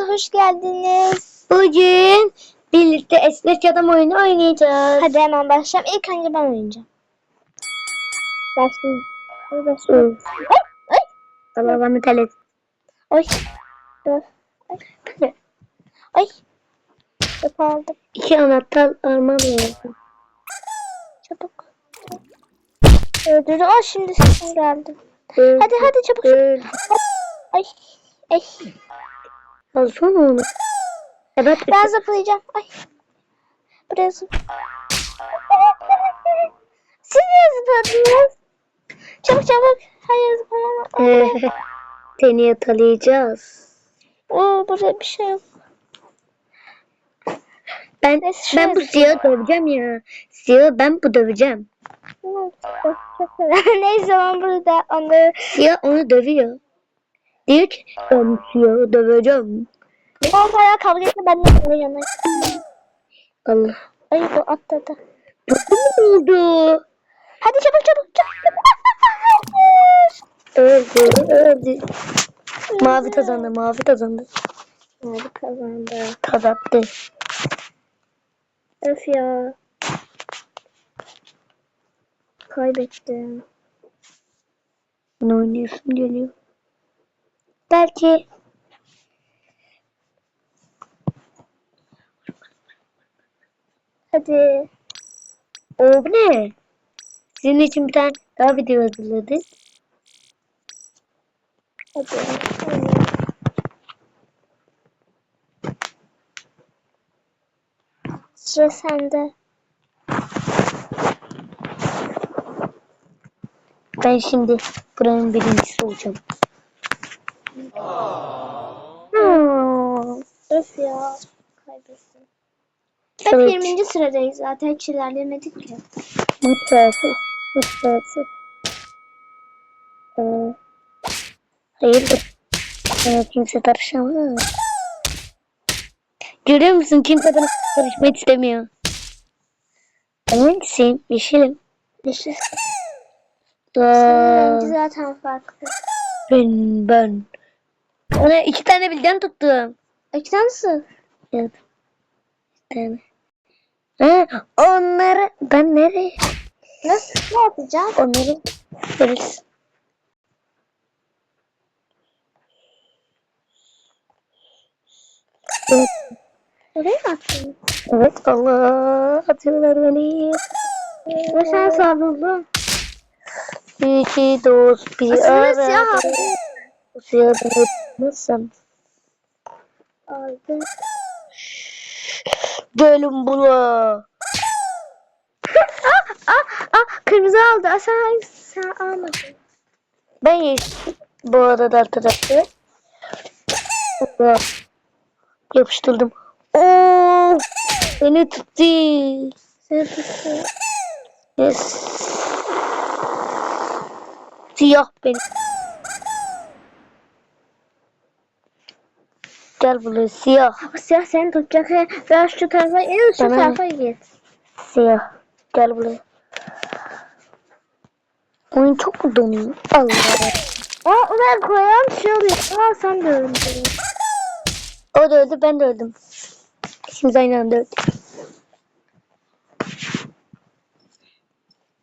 kanalımıza hoş geldiniz. Bugün birlikte esnek adam oyunu oynayacağız. Hadi hemen başlayalım. İlk önce ben oynayacağım. Başlayayım. Başlayayım. Ay, ay, Allah rahmet eylesin. ay. Dur. Ay. Ay. Yapaldım. İki anahtar almam lazım. Çabuk. Öldürdü. Aa şimdi sesim geldi. Hadi hadi çabuk. Ay. Ay. Alsana onu. Evet. Ben zıplayacağım. Ay. Buraya zıp. Siz niye zıpladınız? Çabuk çabuk. Hayır zıplama. Ee, seni yakalayacağız. Oo burada bir şey yok. Ben Neyse, ben bu siyahı döveceğim ya. Siyahı ben bu döveceğim. Neyse ben burada onları Siyah onu dövüyor. Ki ben siyahı döveceğim. onlara kavga etme ben de yanına. Allah. Ay bu atladı. Mu oldu? Hadi çabuk çabuk çabuk. Öldü, öldü. Mavi kazandı, mavi kazandı. Hadi kazandı. Kazandı. Öf ya. Kaybettim. Ne oynuyorsun geliyor. Belki Hadi. o ne? Senin için bir tane daha video hazırladık. Hadi. Hadi. Sıra sende. Ben şimdi buranın birincisi olacağım. Hmm. Öf ya. Kaybettim. Hep Evet. 20. sıradayız zaten hiç ilerlemedik ki. Mutfağısı. Mutfağısı. Ee, hayırdır? Bana kimse karışamaz. Görüyor musun? Kimse bana karışmak istemiyor. Hangisiyim? Yeşilim. Yeşil. Aa, zaten farklı. ben, ben. Ona iki tane bilden tuttum. Ekran nasıl? Evet. Bir tane. Ha, onları ben nereye? Nasıl? Ne yapacağım? Onları veririz. Evet, Oraya mı attın? evet Allah atıyorlar beni. Ve sen sarıldın. İki dost bir arada. Ben etmezsem. Aldı. Gelin bula. Ah, ah, kırmızı aldı. Ah, sen, sen almadın. Ben yeşil bu arada arkadaşlar. Yapıştırdım. Oo, beni tuttu. Seni tuttu. Yes. Siyah benim. Gel buraya siyah. Bu siyah seni tutacak. He, Biraz şu tarafa, en şu ne? tarafa git. Siyah. Gel buraya. Oyun çok mu donuyor? Allah. Aa, oraya koyan şey oluyor. Aa, sen de öldün. O da öldü ben de öldüm. İkimiz aynı anda öldük.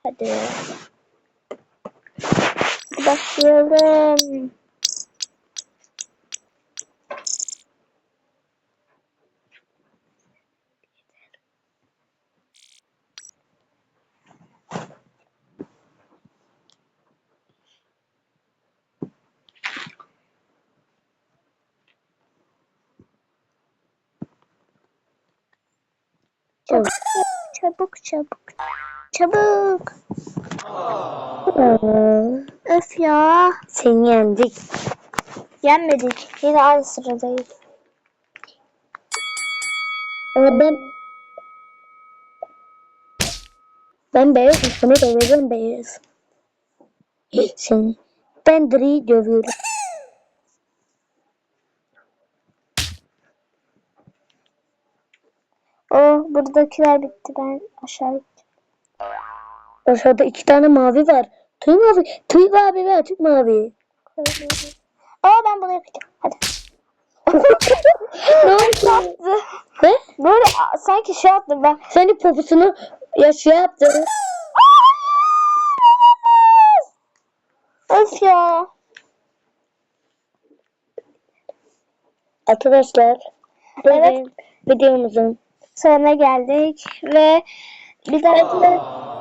Hadi. Başlayalım. Çabuk, çabuk, çabuk. Çabuk. Öf ya. seni yendik. Yenmedik. Yine aynı sıradayız. Ama ben ben beyazım. Seni döveceğim beyaz. Seni. Ben Dri'yi dövüyorum. Buradakiler bitti. Ben aşağı gittim. Aşağıda iki tane mavi var. Tüy mavi. Tüy mavi ve açık mavi. Aa ben bunu yapacağım. Hadi. ne oldu? Ne? Böyle sanki şey yaptım ben. Senin popusunu ya şey yaptı. Öf ya. Arkadaşlar. Evet. Videomuzun Sonuna geldik ve bir dahaki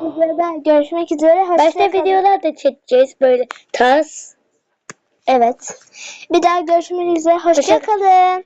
videoda görüşmek üzere. Hoşça başka kalın. videolar da çekeceğiz böyle tarz. Evet. Bir daha görüşmek üzere. Hoşça Hoşça- kalın.